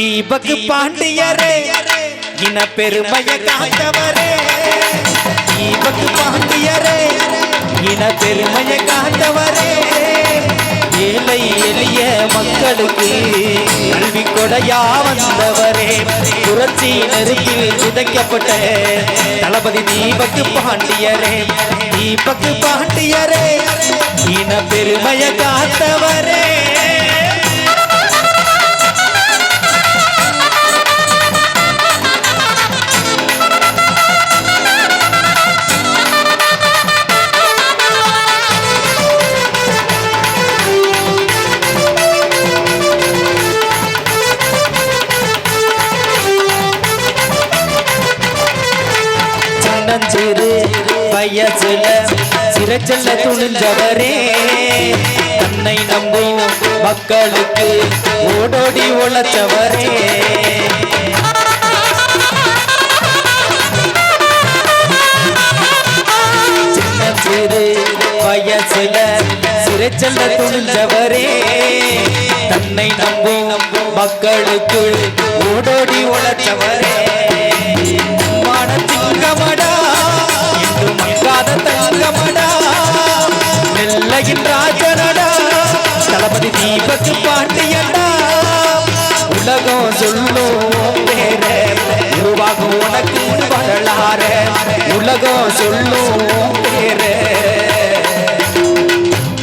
தீபக் பாண்டியரே இன பெருமைய காத்தவரே. தீபக் பாண்டியரே இன பெருமைய காத்தவரே. ஏழை எளிய மக்களுக்கு கல்வி கொடையா வந்தவரே. புரட்சி நெருப்பில் விதைக்கப்பட்ட தளபதி தீபக் பாண்டியரே. தீபக் பாண்டியரே இன பெருமைய காத்தவரே. சிறு வயசுல சிறச்சல்ல துணிஞ்சவரே. தன்னை நம்பும் மக்களுக்கு ஓடோடி உழைச்சவரே. சின்ன சிறு வயசுல சிறைச்சல்ல துணிஞ்சவரே. தன்னை நம்பும் மக்களுக்கு ஓடோடி உழைச்சவரே. ராஜனடா. தளபதி தீபக் பாண்டியடா உலகம் சொல்லும் பேர. உருவாகும் உனக்கு வரலாறு. உலகம் சொல்லும்